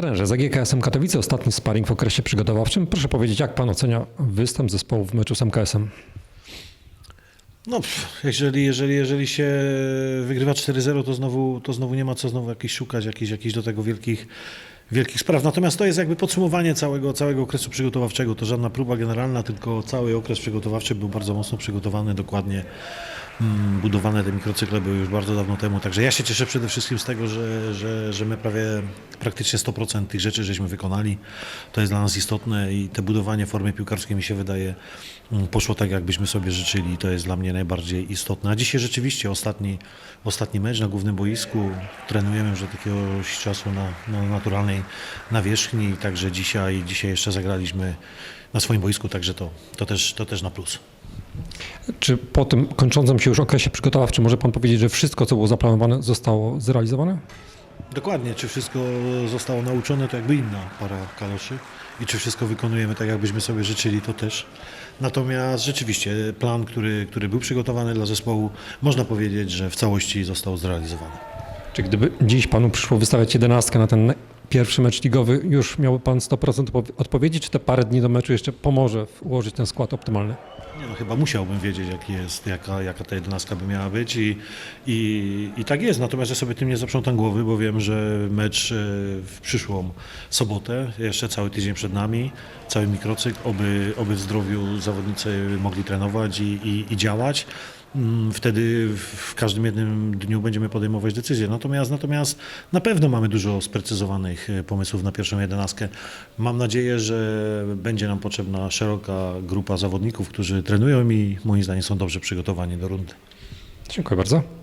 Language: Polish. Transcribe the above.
Trenerze, za GKS-em Katowice ostatni sparring w okresie przygotowawczym. Proszę powiedzieć, jak pan ocenia występ zespołu w meczu z MKS-em? No, jeżeli, jeżeli, jeżeli się wygrywa 4-0, to znowu, to znowu nie ma co znowu jakichś szukać, jakichś, jakichś do tego wielkich, wielkich spraw. Natomiast to jest jakby podsumowanie całego, całego okresu przygotowawczego. To żadna próba generalna, tylko cały okres przygotowawczy był bardzo mocno przygotowany, dokładnie budowane te mikrocykle były już bardzo dawno temu. Także ja się cieszę przede wszystkim z tego, że, że, że my prawie praktycznie 100% tych rzeczy żeśmy wykonali. To jest dla nas istotne i te budowanie formy piłkarskiej mi się wydaje mm, poszło tak, jakbyśmy sobie życzyli. To jest dla mnie najbardziej istotne. A dzisiaj rzeczywiście ostatni, ostatni mecz na głównym boisku. Trenujemy już od jakiegoś czasu na, na naturalnej nawierzchni. Także dzisiaj, dzisiaj jeszcze zagraliśmy na swoim boisku, także to, to, też, to też na plus. Czy po tym kończącym się już okresie przygotowawczym może pan powiedzieć, że wszystko, co było zaplanowane, zostało zrealizowane? Dokładnie, czy wszystko zostało nauczone, to jakby inna para kaloszy i czy wszystko wykonujemy tak, jakbyśmy sobie życzyli, to też. Natomiast rzeczywiście plan, który, który był przygotowany dla zespołu, można powiedzieć, że w całości został zrealizowany. Czy gdyby dziś panu przyszło wystawiać jedenastkę na ten pierwszy mecz ligowy, już miałby pan 100% odpow- odpowiedzi, czy te parę dni do meczu jeszcze pomoże ułożyć ten skład optymalny? Nie no, chyba musiałbym wiedzieć, jest, jaka, jaka ta jedenastka by miała być i, i, i tak jest. Natomiast ja sobie tym nie zaprzątam głowy, bo wiem, że mecz e, w przyszłą sobotę, jeszcze cały tydzień przed nami, cały mikrocykl, oby, oby w zdrowiu zawodnicy mogli trenować i, i, i działać. Mm, Wtedy w każdym jednym dniu będziemy podejmować decyzje. Natomiast, natomiast na pewno mamy dużo sprecyzowanych e, pomysłów na pierwszą jedenastkę. Mam nadzieję, że będzie nam potrzebna szeroka grupa zawodników, którzy trenują i moim zdaniem są dobrze przygotowani do rundy. Dziękuję bardzo.